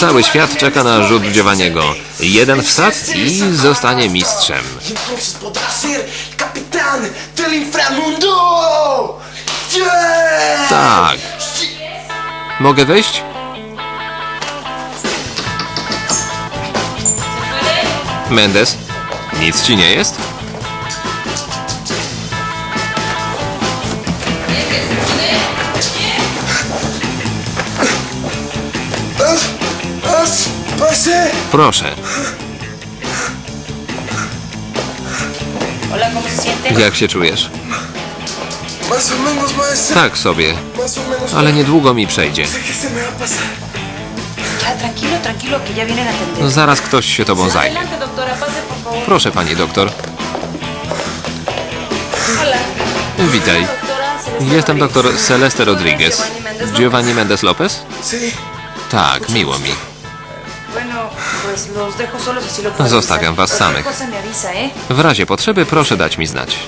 Cały świat czeka na rzut Giovanniego. Jeden wsad i zostanie mistrzem. Tak. Mogę wejść? Mendes, nic ci nie jest? Proszę. Jak się czujesz? Tak sobie, ale niedługo mi przejdzie. Zaraz ktoś się tobą zajmie. Proszę, pani doktor. Witaj. Jestem doktor Celeste Rodriguez. Giovanni Mendes Lopez? Tak, miło mi. Zostawiam avisar. was samych. ¿eh? W razie potrzeby proszę dać mi znać.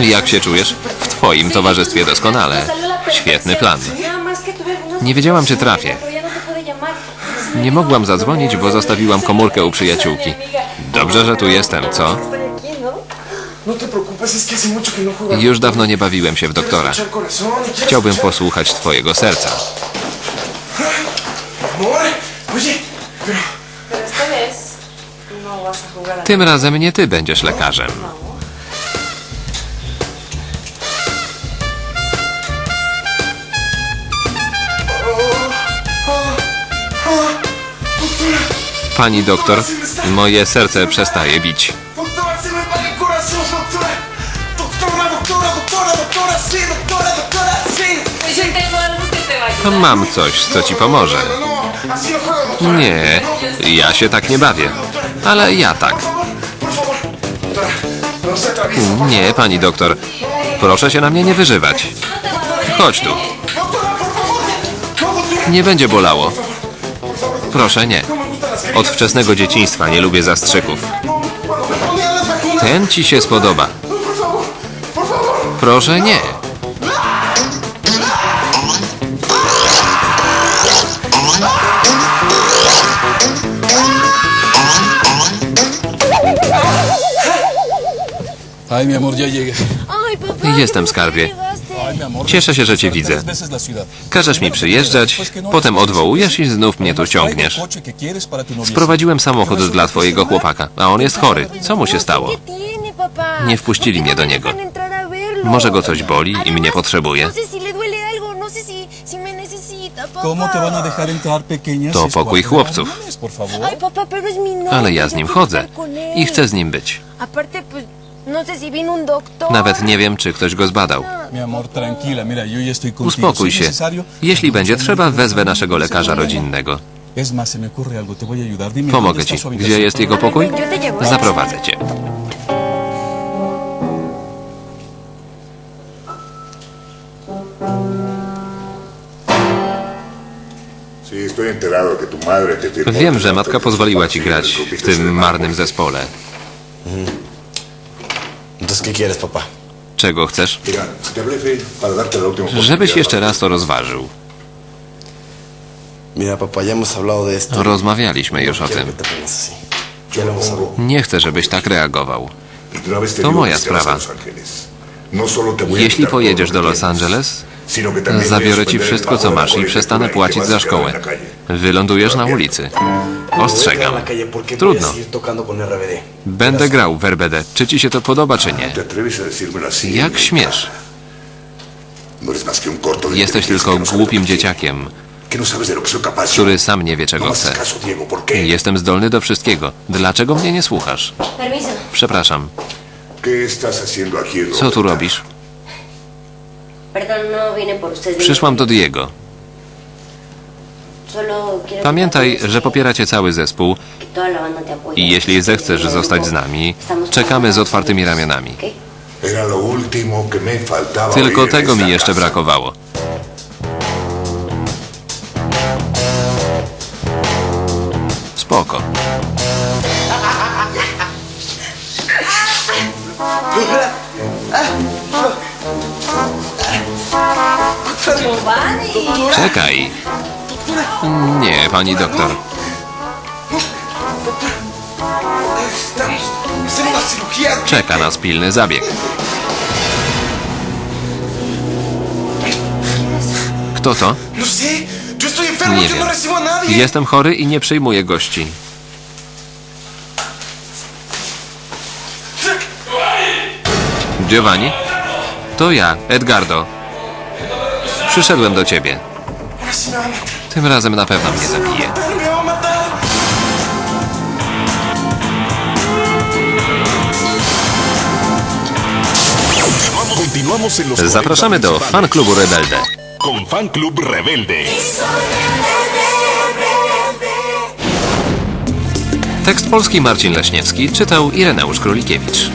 Jak się czujesz? W twoim towarzystwie doskonale. Świetny plan. Nie wiedziałam, czy trafię. Nie mogłam zadzwonić, bo zostawiłam komórkę u przyjaciółki. Dobrze, że tu jestem, co? No no. Już dawno nie bawiłem się w doktora. Chciałbym posłuchać twojego serca. No Tym razem nie ty będziesz lekarzem. Algo que te va a ayudar. Mam coś, co ci pomoże. Nie, ja się tak nie bawię. Ale ja tak. Nie, pani doktor. Proszę się na mnie nie wyżywać. Chodź tu. Nie będzie bolało. Proszę nie. Od wczesnego dzieciństwa nie lubię zastrzyków. Ten ci się spodoba. Proszę nie. Jestem, ¿cómo skarbie. Cieszę się, że cię widzę. Każesz mi przyjeżdżać, potem odwołujesz i znów mnie tu ciągniesz. Sprowadziłem samochód dla twojego chłopaka, a on jest chory. Co mu się stało? Nie wpuścili ¿Por qué mnie no do niego. Może go coś boli i mnie potrzebuje. No no. To pokój chłopców. novio. Ale ja z nim chodzę i chcę z nim być. No. Nawet nie wiem, czy ktoś go zbadał. Uspokój Si się. Jeśli będzie trzeba, wezwę naszego lekarza rodzinnego. Es más, se me ocurre algo, te voy a ayudar. Dime, ¿dónde Pomogę ci. Gdzie jest jego pokój? Zaprowadzę cię. Wiem, że matka pozwoliła ci grać w tym marnym zespole. Entonces, ¿qué quieres, papá? Czego chcesz? Żebyś jeszcze raz to rozważył. Mira, papá, ya hemos hablado de esto. Rozmawialiśmy już o tym. Nie chcę, żebyś tak reagował. y To moja sprawa. no Jeśli pojedziesz do Los Angeles, zabiorę ci wszystko, co masz i przestanę płacić za szkołę. Wylądujesz na ulicy. Ostrzegam. Trudno. Będę grał w RBD. Czy ci się to podoba, czy nie? ¿Te atreves a decírmelo así? Jak śmiesz? No Jesteś tylko no głupim dzieciakiem, no który sam nie wie, czego No chce. Jestem zdolny do wszystkiego. Dlaczego mnie nie słuchasz? Przepraszam. ¿Qué estás haciendo aquí, Co tu robisz? No. Przyszłam do Diego. Pamiętaj, że popiera cię cały zespół i jeśli zechcesz zostać z nami, czekamy z otwartymi ramionami. Tylko tego mi jeszcze brakowało. spoko. Czekaj. Nie, pani doktor. Czeka nas pilny zabieg. Kto to? Nie wiem. Jestem chory i nie przyjmuję gości. Giovanni? To ja, Edgardo. Przyszedłem do ciebie. Tym razem na pewno mnie zabije. Zapraszamy 40 do fan klubu Rebelde. con Fan Club Rebelde. Tekst polski Marcin Leśniewski czytał Ireneusz Królikiewicz.